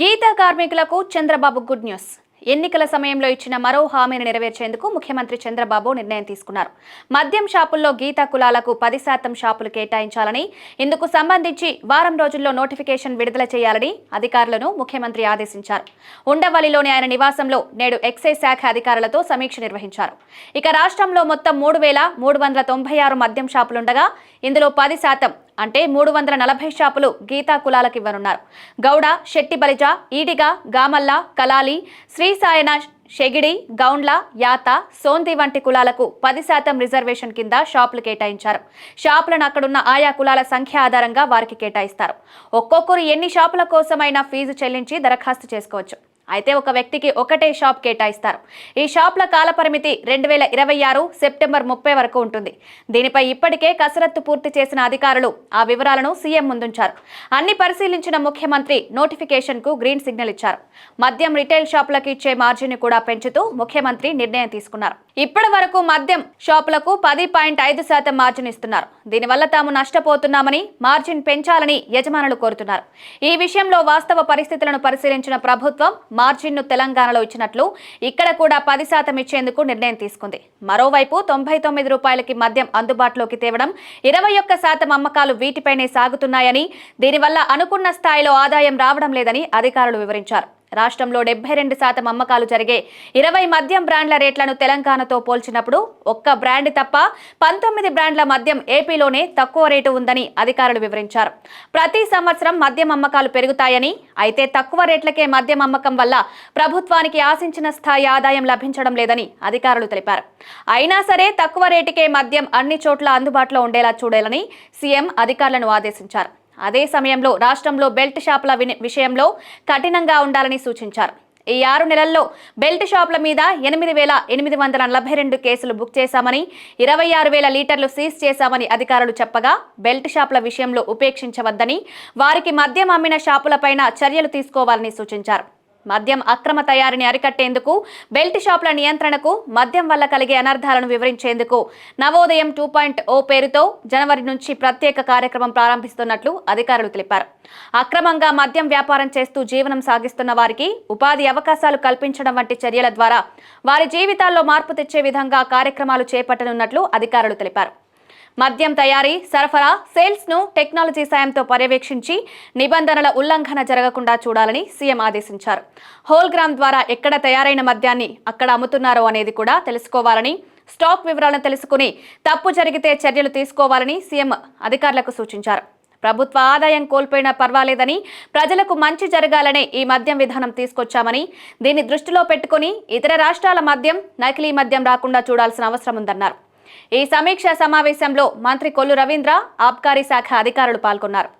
గీతా కార్మికులకు Chandrababu good news. ఎన్నికల సమయంలో ఇచ్చిన మరో హామీని నెరవేర్చేందుకు ముఖ్యమంత్రి చంద్రబాబు నిర్ణయం తీసుకున్నారు. మద్యం షాపుల్లో గీతా కులాలకు పది శాతం షాపులు కేటాయించాలని ఇందుకు సంబంధించి వారం రోజుల్లో నోటిఫికేషన్ విడుదల చేయాలని అధికారులను ముఖ్యమంత్రి ఆదేశించారు. ఉండవల్లిలోని ఆయన నివాసంలో నేడు ఎక్సైజ్ శాఖ అధికారులతో సమీక్ష నిర్వహించారు. ఇక రాష్ట్రంలో మొత్తం మూడు వేల మూడు వందల తొంభై ఆరు మద్యం షాపులుండగా ఇందులో పది శాతం అంటే మూడు వందల నలభై షాపులు గీతా కులాలకు ఇవ్వనున్నారు గౌడ శెట్టి బలిజ ఈడిగ గామల్ల కలాలి శ్రీ సాయన షెగిడి గౌండ్ల యాత సోంది వంటి కులాలకు పది శాతం రిజర్వేషన్ కింద షాపులు కేటాయించారు. షాపులను అక్కడున్న ఆయా కులాల సంఖ్య ఆధారంగా వారికి కేటాయిస్తారు. ఒక్కొక్కరు ఎన్ని షాపుల కోసమైనా ఫీజు చెల్లించి దరఖాస్తు చేసుకోవచ్చు. అయితే ఒక వ్యక్తికి ఒకటే షాప్ కేటాయిస్తారు. ఈ షాప్ల కాలపరిమితి రెండు వేల ఇరవై ఆరు సెప్టెంబర్ ముప్పై వరకు ఉంటుంది. దీనిపై ఇప్పటికే కసరత్తు పూర్తి చేసిన అధికారులు ఆ వివరాలను సీఎం ముందుంచారు. అన్ని పరిశీలించిన ముఖ్యమంత్రి నోటిఫికేషన్కు గ్రీన్ సిగ్నల్ ఇచ్చారు. మద్యం రిటైల్ షాపులకు ఇచ్చే మార్జిన్ కూడా పెంచుతూ ముఖ్యమంత్రి నిర్ణయం తీసుకున్నారు. ఇప్పటి వరకు మద్యం షాపులకు పది పాయింట్ ఐదు శాతం మార్జిన్ ఇస్తున్నారు. దీనివల్ల తాము నష్టపోతున్నామని మార్జిన్ పెంచాలని యజమానులు కోరుతున్నారు. ఈ విషయంలో వాస్తవ పరిస్థితులను పరిశీలించిన ప్రభుత్వం మార్జిన్ను తెలంగాణలో ఇచ్చినట్లు ఇక్కడ కూడా పది శాతం ఇచ్చేందుకు నిర్ణయం తీసుకుంది. మరోవైపు తొంభై తొమ్మిది రూపాయలకి మద్యం అందుబాటులోకి తేవడం ఇరవై ఒక్క శాతం అమ్మకాలు వీటిపైనే సాగుతున్నాయని దీనివల్ల అనుకున్న స్థాయిలో ఆదాయం రావడం లేదని అధికారులు వివరించారు. రాష్ట్రంలో డెబ్బై రెండు శాతం అమ్మకాలు జరిగే ఇరవై మద్యం బ్రాండ్ల రేట్లను తెలంగాణతో పోల్చినప్పుడు ఒక్క బ్రాండ్ తప్ప పంతొమ్మిది బ్రాండ్ల మద్యం ఏపీలోనే తక్కువ రేటు ఉందని అధికారులు వివరించారు. ప్రతి సంవత్సరం మద్యం అమ్మకాలు పెరుగుతాయని అయితే తక్కువ రేట్లకే మద్యం అమ్మకం వల్ల ప్రభుత్వానికి ఆశించిన స్థాయి ఆదాయం లభించడం లేదని అధికారులు తెలిపారు. అయినా సరే తక్కువ రేటుకే మద్యం అన్ని చోట్ల అందుబాటులో ఉండేలా చూడాలని సీఎం అధికారులను ఆదేశించారు. అదే సమయంలో రాష్ట్రంలో బెల్ట్ షాపుల విషయంలో కఠినంగా ఉండాలని సూచించారు. ఈ ఆరు నెలల్లో బెల్ట్ షాపుల మీద ఎనిమిది వేల ఎనిమిది వందల నలభై రెండు కేసులు బుక్ చేశామని ఇరవై ఆరు వేల లీటర్లు సీజ్ చేశామని అధికారులు చెప్పగా బెల్ట్ షాపుల విషయంలో ఉపేక్షించవద్దని వారికి మద్యం అమ్మిన షాపులపైన చర్యలు తీసుకోవాలని సూచించారు. మద్యం అక్రమ తయారీని అరికట్టేందుకు బెల్ట్ షాపుల నియంత్రణకు మద్యం వల్ల కలిగే అనర్థాలను వివరించేందుకు. నవోదయం టూ పాయింట్ ఓ పేరుతో జనవరి నుంచి ప్రత్యేక కార్యక్రమం ప్రారంభిస్తున్నట్లు అధికారులు తెలిపారు. అక్రమంగా మద్యం వ్యాపారం చేస్తూ జీవనం సాగిస్తున్న వారికి ఉపాధి అవకాశాలు కల్పించడం వంటి చర్యల ద్వారా వారి జీవితాల్లో మార్పు తెచ్చే విధంగా కార్యక్రమాలు చేపట్టనున్నట్లు అధికారులు తెలిపారు. మద్యం తయారీ సరఫరా సేల్స్ను టెక్నాలజీ సాయంతో పర్యవేక్షించి నిబంధనల ఉల్లంఘన జరగకుండా చూడాలని సీఎం ఆదేశించారు. హోల్ గ్రామ్ ద్వారా ఎక్కడ తయారైన మద్యాన్ని అక్కడ అమ్ముతున్నారో అనేది కూడా తెలుసుకోవాలని స్టాక్ వివరాలను తెలుసుకుని తప్పు జరిగితే చర్యలు తీసుకోవాలని సీఎం అధికారులకు సూచించారు. ప్రభుత్వ ఆదాయం కోల్పోయినా పర్వాలేదని ప్రజలకు మంచి జరగాలనే ఈ మద్యం విధానం తీసుకొచ్చామని దీన్ని దృష్టిలో పెట్టుకుని ఇతర రాష్ట్రాల మద్యం నకిలీ మద్యం రాకుండా చూడాల్సిన అవసరం ఉందన్నారు. ఈ సమీక్ష సమావేశంలో మంత్రి కొల్లు రవీంద్ర ఆబ్కారీ శాఖ అధికారులు పాల్గొన్నారు.